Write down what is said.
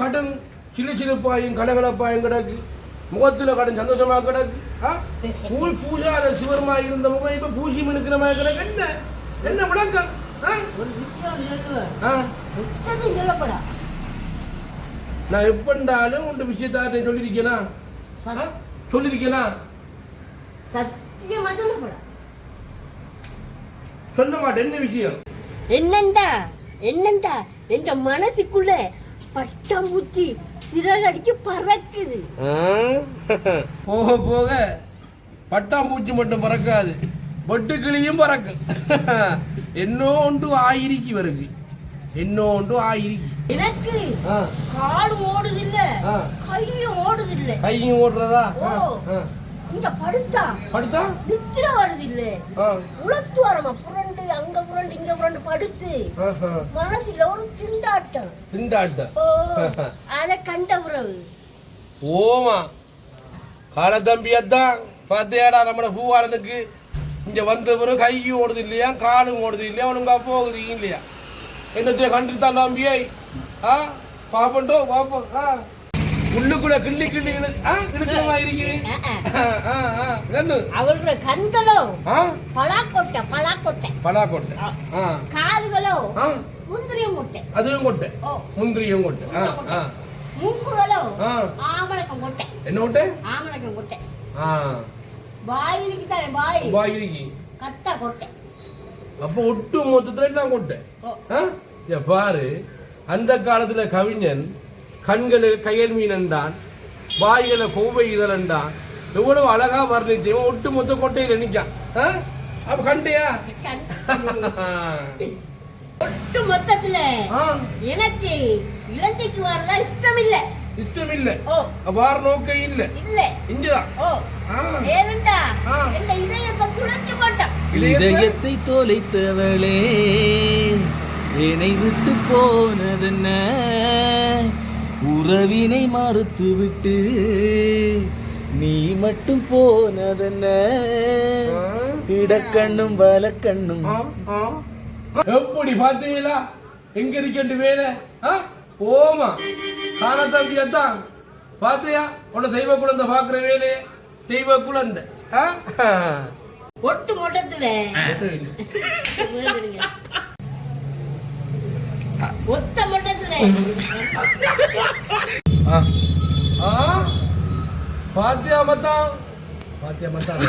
கடன் சிலு சிலுப்பாயும் கலகலப்பாயும் கிடக்கு. முகத்துல கடன் சந்தோஷமா கிடக்கு? பூ பூஜாத சிவருமா இருந்த முகம் இப்ப பூசி மினுக்கிற மாதிரி கிடக்கு. என்ன? என்ன விளக்கம்? நான் எப்பண்டாலும் உண்டு விஷயத்தாரை சொல்லியிருக்கேனா? சொல்லியிருக்கேனா சத்தியமா சொல்லப்படா. சொல்ல மாட்டேன். என்ன விஷயம்? என்னண்டா? என்னண்டா? என்ற மனசுக்குள்ள பட்டாம்பூச்சி சிறகடிக்கு பறக்குது? போக போக பட்டாம்பூச்சி மட்டும் பறக்காது. வெட்டுக்கிளியும் பறக்கும். என்னோ ஒன்று ஆயிரிக்கு வருது. என்னோ ஒன்று ஆயிரிக்கு. எனக்கு ஆ, காலும் ஓடுது இல்ல. கையும் ஓடுது இல்ல கையும் ஓடுறதா. இங்க படுத்தா படுத்தா? நித்திர வருது இல்ல உளத்து வரமா புரண்டு அங்க புரண்டு இங்க புரண்டு படுத்து. மனசுல ஒரு திண்டாட்டம். திண்டாட்டம். அத கண்ட பிறகு ஓமா. கால தம்பி அதான் பார்த்தியாடா நம்மட பூவாளனுக்கு. இங்க வந்த பிறகு கையும் ஓடுது இல்லையா காலும் ஓடுது இல்லையா ஒழுங்கா போகுது இல்லையா? என்னத்தையும் கண்டுத்தான் தம்பியை? ஆ பாப்பண்டோ பாப்போம் ஆ. உள்ளுக்குள்ள கிள்ளி கிள்ளி இழு ஆ இழுக்கமா இருக்கிறேன் கண்களோ அப்போ ஒட்டு மொத்தத்துல பாரு. அந்த காலத்துல கவிஞன் கண்களில் கையல் மீனன்டான் வாய்களை கோவை இதழண்டான் எவ்வளவு அழகா வர்ணிச்சு. இவன் ஒட்டு மொத்த கொட்டையில நிக்கான் ஆ? அப்ப கண்டியா? கண் ஒட்டு மொத்தத்துல எனக்கு இலந்தைக்கு வரதா இஷ்டம் இல்ல இஷ்டம் இல்ல வார நோக்கம் இல்ல. இல்ல இங்கதான். ஏனண்டா. என்ன இதயத்தை குழஞ்சு போட்டான். இதயத்தை- இதயத்தை தொலைத்தவளே என்னை விட்டு போனதென்ன? உறவினை மறுத்து விட்டு நீ மட்டும் போனதென்ன. இடக்கண்ணும் வலக்கண்ணும். எப்படி பாத்தீங்களா எங்க இருக்கட்டு வேலை ஆ? ஓமா காண தம்பி அதான் பாத்தியா உன்னை தெய்வ குழந்தை பாக்குற வேலையே தெய்வ குழந்தை ஆ? ஒட்டு. வேண்டுங்க. ஒத்த மொத்தத்துல ஆ? பாத்தியா மத்தான் பாத்தியா மத்தான்